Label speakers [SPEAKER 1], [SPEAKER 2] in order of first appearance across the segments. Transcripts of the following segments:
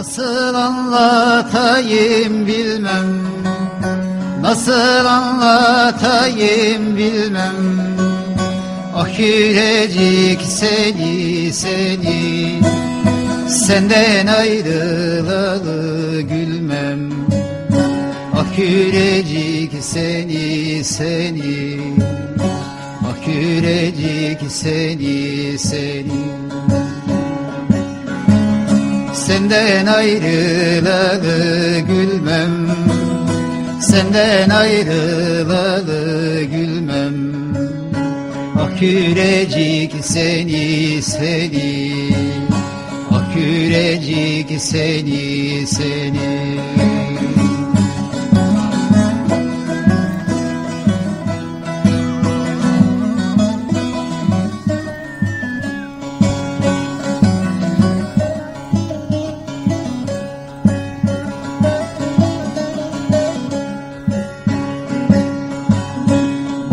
[SPEAKER 1] Nasıl anlatayım bilmem. Nasıl anlatayım bilmem. Ah seni seni. Senden ayrılalı gülmem. Ah yürecik seni seni. Ah yürecik seni seni Senden ayrılalı gülmem. Senden ayrılalı gülmem. Ah yürecik seni seni. Ah yürecik seni seni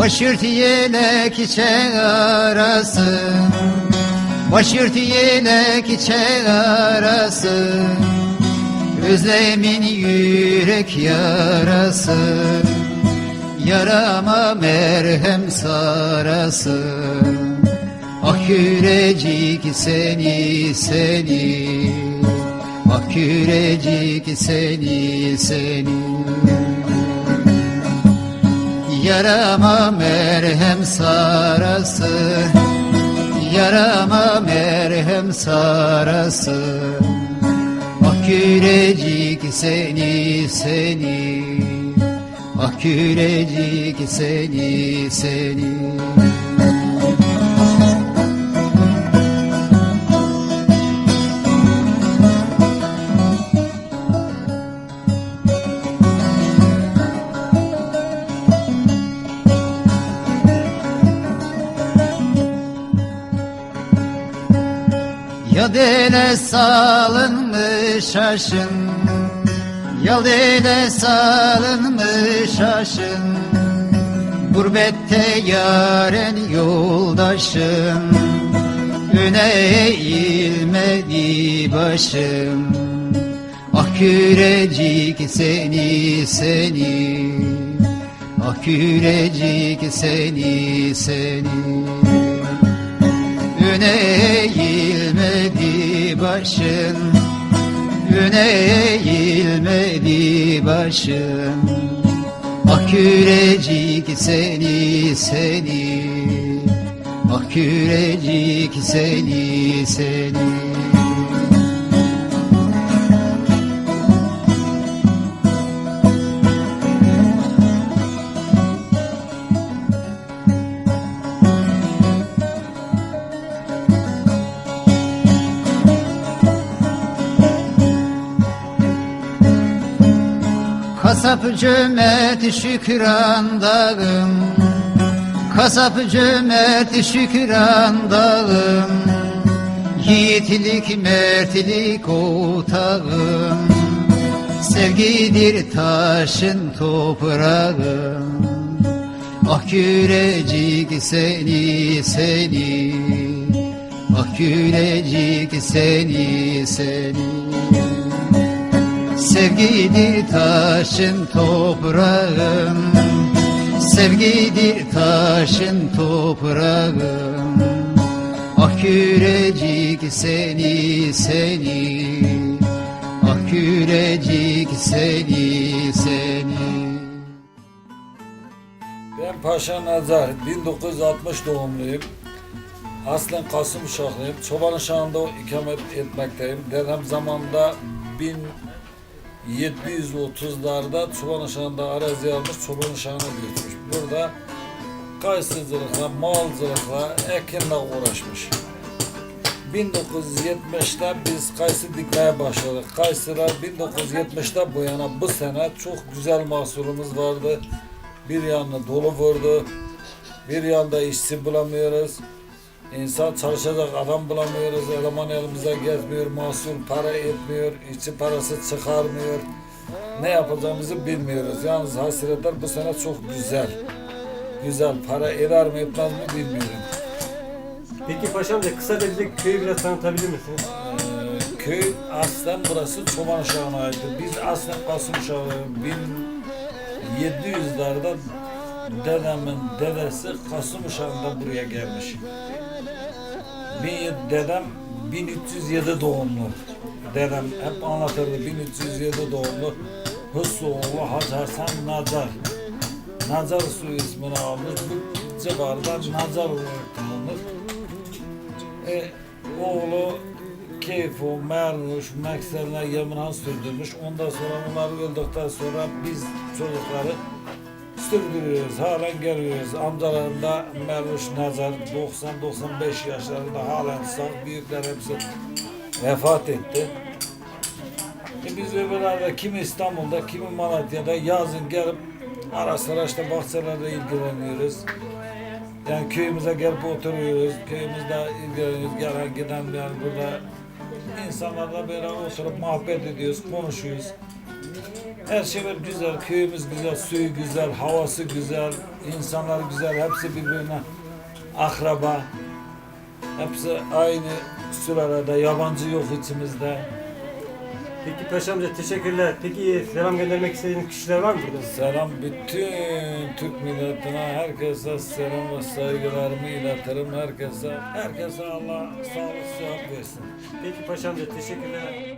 [SPEAKER 1] Başırt yelek içe arası. Başırt yelek içe arası. Özlemin yürek yarası. Yarama merhem sarası. Ah yürecik seni seni. Ah yürecik seni seni Yarama merhem sarası. Yarama merhem sarası. Ah yürecik seni seni. Ah yürecik seni seni Ya dele salınmış aşın Ya dele salınmış aşın. Gurbette yaren yoldaşım Öne eğilmedi başım. Ah yürecik seni seni Ah yürecik seni seni Öne eğilmedi başın. Öne eğilmedi başın. Ah yürecik seni seni. Ah yürecik seni seni Kasap cömert şükran dağım Kasap cömert şükran dağım Yiğitlik mertlik otağım Sevgidir taşın toprağım. Ah yürecik seni seni. Ah yürecik seni seni Sevgidir taşın toprağım Sevgidir taşın toprağım Ah seni seni Ah seni seni
[SPEAKER 2] Ben Paşa Nazar, 1960 doğumluyum. Aslen Kasım uşaklıyım. Çoban Uşağı'nda ikamet etmekteyim. Dedem zamanında 1730'larda Çoban Uşağı'nda arazi almış, Çoban Uşağı'na götürmüş. Burada kayısıcılıkla, malcılıkla, ekinle uğraşmış. 1970'te biz kayısı dikmeye başladık. Kayısılar 1970'te bu yana bu sene çok güzel mahsulümüz vardı. Bir yanı dolu vurdu. Bir yanda işçi bulamıyoruz. İnsan çalışacak adam bulamıyoruz. Eleman elimize gezmiyor. Mahsul para etmiyor. işçi parası çıkarmıyor. Ne yapacağımızı bilmiyoruz. Yalnız hasretler bu sene çok güzel. Güzel. Para eder mi etmez mi bilmiyorum.
[SPEAKER 3] Peki paşam da kısaca bize köyü biraz tanıtabilir misiniz?
[SPEAKER 2] Ee, köy aslen burası Çoban Uşağı'na aitti. Biz aslen Kasım Uşağı 1700'lerde dedemin dedesi Kasım Uşağı'nda buraya gelmiş. Bir dedem 1307 doğumlu. Dedem hep anlatırdı 1307 doğumlu. Hüsnoğlu Hacı Hasan Nacar. Nacar suyu ismini almış. Bu civarda Nacar olarak tanınır. E, oğlu Keyfo, Mermuş, Mekserler Yeminhan sürdürmüş. Ondan sonra onlar öldükten sonra biz çocukları sürdürüyoruz. Halen geliyoruz. Amcalarım da Mermuş Nazar 90-95 yaşlarında halen sağ. Büyükler hepsi vefat etti. E biz öbürlerde kimi İstanbul'da, kimi Malatya'da yazın gelip ara sıra işte bahçelerle ilgileniyoruz. Yani köyümüze gelip oturuyoruz, köyümüzde ilgileniyoruz, gelen giden yani burada insanlarla böyle oturup muhabbet ediyoruz, konuşuyoruz. Her şey güzel, köyümüz güzel, suyu güzel, havası güzel, insanlar güzel, hepsi birbirine akraba. Hepsi aynı sürelerde, yabancı yok içimizde.
[SPEAKER 3] Peki Paşa amca teşekkürler. Peki selam göndermek istediğiniz kişiler var mı burada?
[SPEAKER 2] Selam bütün Türk milletine, herkese selam ve saygılarımı iletirim. Herkese, herkese Allah sağlık, sıhhat versin.
[SPEAKER 3] Peki Paşa amca teşekkürler.